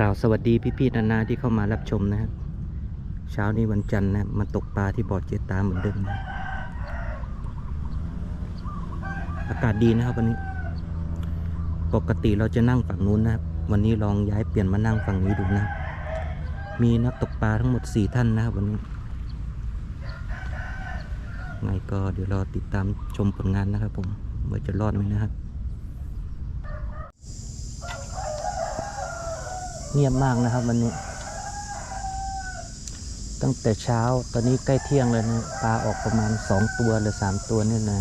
กล่าวสวัสดีพี่ๆนานาที่เข้ามารับชมนะครับ เช้านี้วันจันทร์นะมาตกปลาที่บ่อเจตาเหมือนเดิมนะอากาศดีนะครับวันนี้ ปกติเราจะนั่งฝั่งนู้นนะครับ วันนี้ลองย้ายเปลี่ยนมานั่งฝั่งนี้ดูนะ มีนักตกปลาทั้งหมดสี่ท่านนะครับวันนี้ไงก็เดี๋ยวรอติดตามชมผลงานนะครับผมว่าจะรอดไหมนะครับ เงียบมากนะครับวันนี้ ตั้งแต่เช้าตอนนี้ใกล้เที่ยงเลยนะปลาออกประมาณสองตัวหรือสามตัวนี่นะ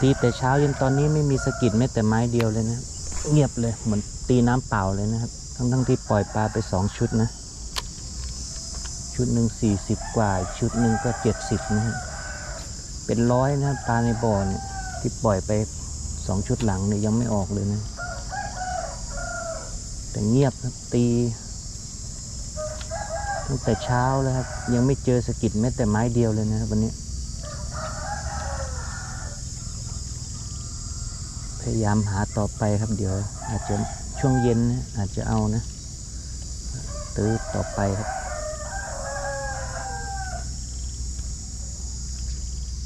ตีแต่เช้ายันตอนนี้ไม่มีสะกิดแม้แต่ไม้เดียวเลยนะเงียบเลยเหมือนตีน้ำเปล่าเลยนะครับ ทั้งทั้งที่ปล่อยปลาไปสองชุดนะ ชุดหนึ่งสี่สิบกว่า ชุดหนึ่งก็เจ็ดสิบนะฮะเป็นร้อยนะปลาในบ่อเนี่ยที่ปล่อยไปสองชุดหลังเนี่ยยังไม่ออกเลยนะ แต่เงียบครับตีตั้งแต่เช้าแล้วครับ ยังไม่เจอสกิดแม้แต่ไม้เดียวเลยนะครับวันนี้ พยายามหาต่อไปครับเดี๋ยว อาจจะช่วงเย็นนะอาจจะเอานะ ตื้อต่อไปครับ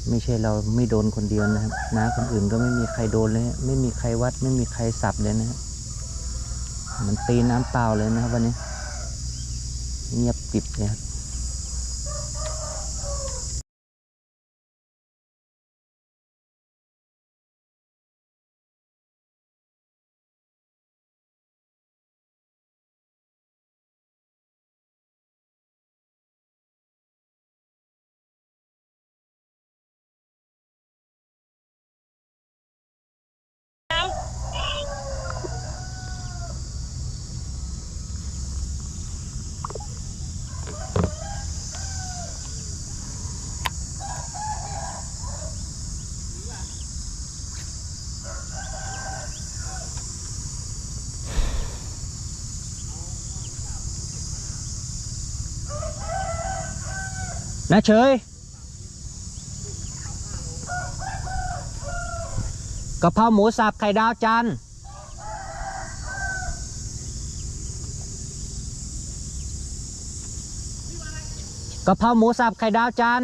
ไม่ใช่เราไม่โดนคนเดียวนะครับน้าคนอื่นก็ไม่มีใครโดนเลย ไม่มีใครวัด ไม่มีใครสับเลยนะครับ มันตีน้ำเปล่าเลยนะครับวันนี้ เงียบกริบเลยครับ นะเฉยกะเพราหมูสับไข่ดาวจานกะเพราหมูสับไข่ดาวจาน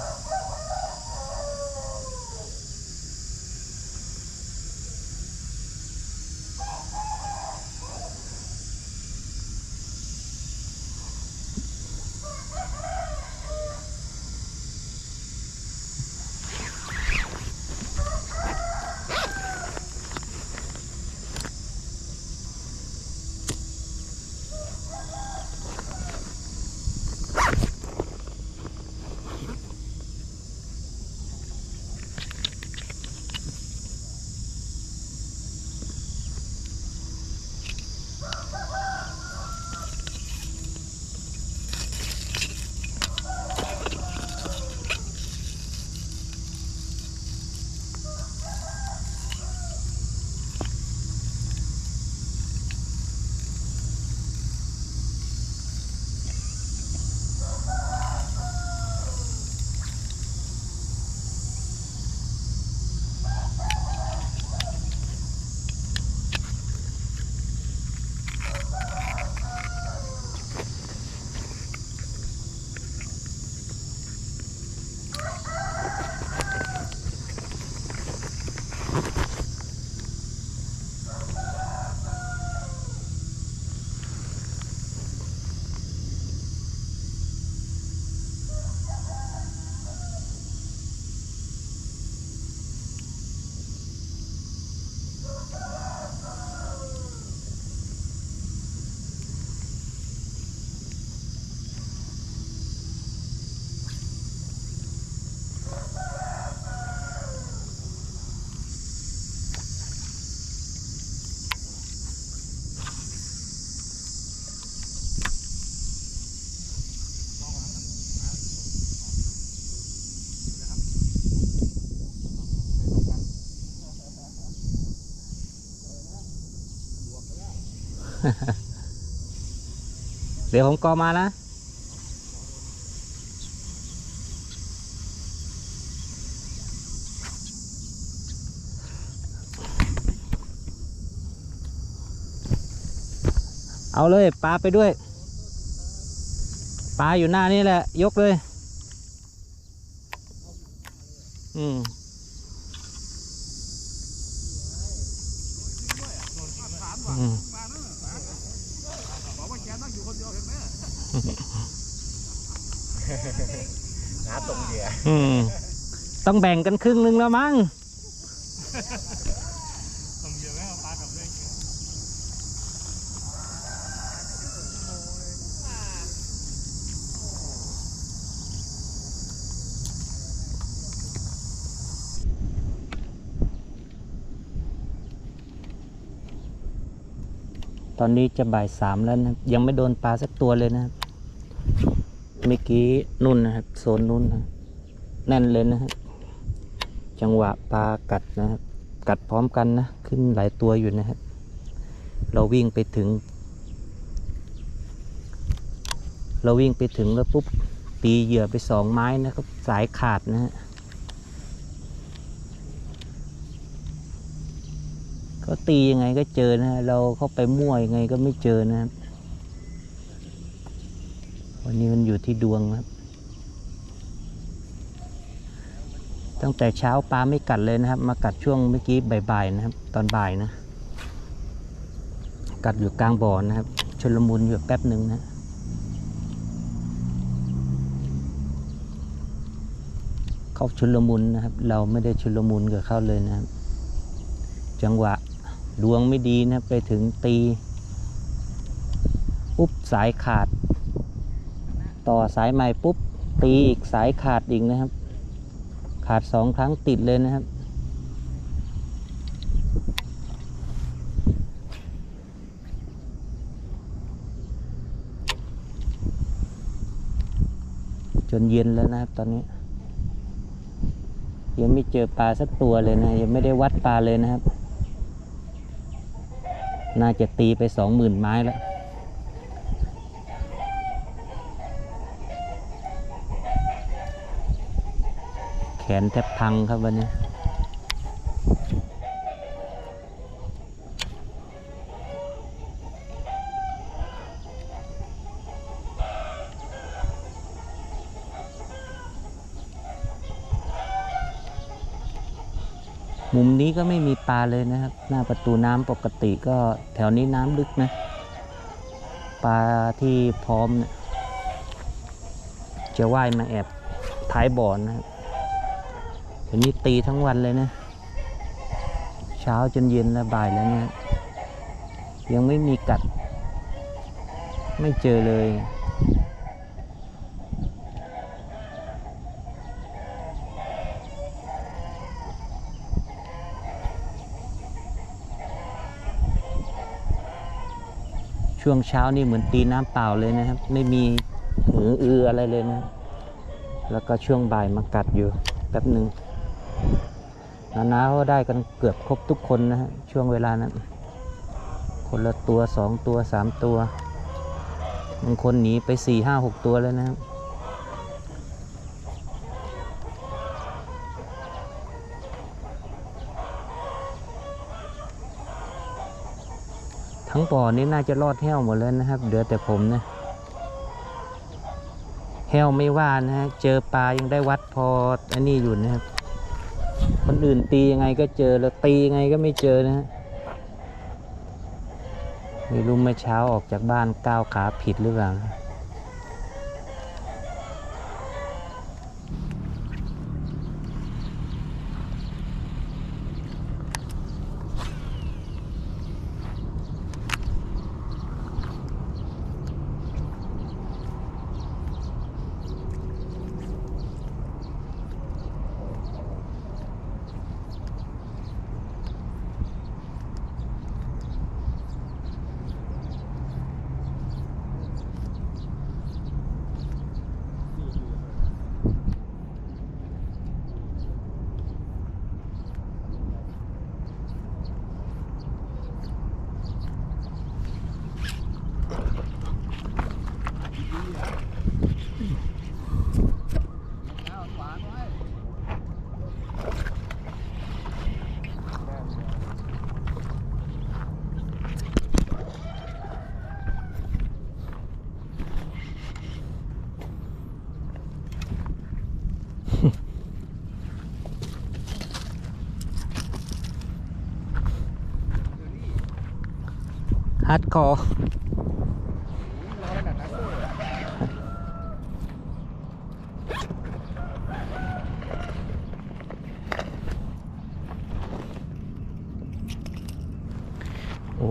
Oh, เดี๋ยวผมกอมานะ เอาเลยปลาไปด้วยปลาอยู่หน้านี่แหละ ยกเลย อืม อืม หาตรงเดีย อืม ต้องแบ่งกันครึ่งนึงแล้วมั้งตอนนี้จะบ่ายสามแล้วนะยังไม่โดนปลาสักตัวเลยนะครับเมื่อกี้นุ่นนะครับ โซนนุ่นนะ แน่นเลยนะครับจังหวะปลากัดนะครับกัดพร้อมกันนะ ขึ้นหลายตัวอยู่นะครับเราวิ่งไปถึง เราวิ่งไปถึงแล้วปุ๊บตีเหยื่อไปสองไม้นะครับ สายขาดนะฮะก็ตียังไงก็เจอนะฮะเราเข้าไปมั่วยังไงก็ไม่เจอนะครับวันนี้มันอยู่ที่ดวงครับ ตั้งแต่เช้าปลาไม่กัดเลยนะครับ มากัดช่วงเมื่อกี้บ่ายๆนะครับ ตอนบ่ายนะ กัดอยู่กลางบ่อนะครับชนลมุนอยู่แป๊บหนึ่งนะเขาชุลมุนนะครับ เราไม่ได้ชุลมุนกับเขาเลยนะครับ จังหวะดวงไม่ดีนะไปถึงตีปุ๊บสายขาด ต่อสายใหม่ปุ๊บตีอีกสายขาดอีกนะครับ ขาดสองครั้งติดเลยนะครับ จนเย็นแล้วนะครับตอนนี้ ยังไม่เจอปลาสักตัวเลยนะ ยังไม่ได้วัดปลาเลยนะครับ น่าจะตีไปสองหมื่นไม้แล้ว นแทบพังครับวันนี้ มุมนี้ก็ไม่มีปลาเลยนะครับ หน้าประตูน้ำปกติก็แถวนี้น้ำลึกนะ ปลาที่พร้อมเนี่ยจะว่ายมาแอบท้ายบ่อนนะครับ วนี้ตีทั้งวันเลยนะ เช้าจนเย็นและบ่ายแล้วเนะยังไม่มีกัด ไม่เจอเลยช่วงเช้านี่เหมือนตีน้ำเปล่าเลยนะครับ ไม่มีหืออืออะไรเลยนะ แล้วก็ช่วงบ่ายมากัดอยู่แป๊บหนึ่ง นานาก็ได้กันเกือบครบทุกคนนะฮะช่วงเวลานั้น คนละตัวสองตัวสามตัวบางคนหนีไปสี่ห้าหกตัวเลยนะครับทั้งบ่อนี้น่าจะรอดแห้วหมดแล้วนะครับ เหลือแต่ผมนะแห้วไม่ว่านะฮะเจอปลายังได้วัดพออันนี้อยู่นะครับ คนอื่นตียังไงก็เจอแล้วตียังไงก็ไม่เจอนะฮะไม่รู้เมื่อเช้าออกจากบ้านก้าวขาผิดหรือเปล่า ฮาร์ดคอร์โอ้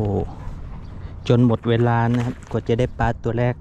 จนหมดเวลานะครับ กว่าจะได้ปลาตัวแรก